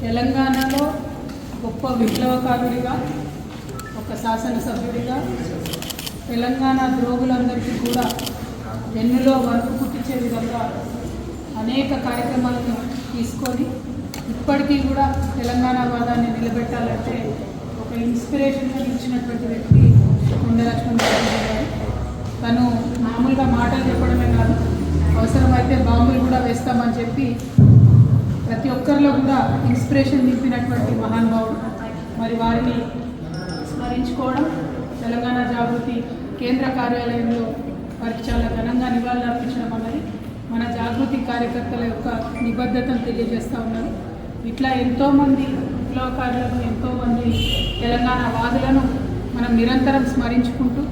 తెలంగాణలో గొప్ప విప్లవకారుడిగా ఒక శాసనసభ్యుడిగా తెలంగాణ ద్రోగులందరికీ కూడా వెన్నులో వరకు పుట్టించే విధంగా అనేక కార్యక్రమాలను తీసుకొని ఇప్పటికీ కూడా తెలంగాణ వాదాన్ని నిలబెట్టాలంటే ఒక ఇన్స్పిరేషన్గా ఇచ్చినటువంటి వ్యక్తి కొండలక్ష్మణ్ గారు. తను మామూలుగా మాటలు చెప్పడమే కాదు అవసరమైతే బాంబులు కూడా వేస్తామని చెప్పి ప్రతి ఒక్కరిలో కూడా ఇన్స్పిరేషన్ నింపినటువంటి మహానుభావుడు. మరి వారిని స్మరించుకోవడం తెలంగాణ జాగృతి కేంద్ర కార్యాలయంలో వారికి చాలా ఘనంగా నివాళులు అర్పించడం అన్నది మన జాగృతి కార్యకర్తల యొక్క నిబద్ధతను తెలియజేస్తూ ఉన్నారు ఇట్లా ఎంతోమంది విప్లవకారులను ఎంతోమంది తెలంగాణ వాదులను మనం నిరంతరం స్మరించుకుంటూ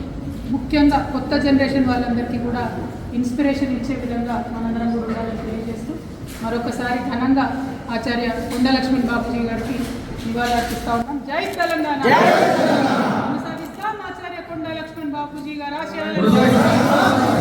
ముఖ్యంగా కొత్త జనరేషన్ వాళ్ళందరికీ కూడా ఇన్స్పిరేషన్ ఇచ్చే విధంగా మనందరం కూడా ఉండాలని తెలియజేస్తూ మరొకసారి ఘనంగా ఆచార్య కొండ లక్ష్మణ్ బాబుజీ గారికి నివాళులు అర్పిస్తా ఉన్నాం. జై తెలంగాణ! కొనసాగిస్తాం. ఆచార్య కొండ లక్ష్మణ్ బాబుజీ గారు ఆశయాలను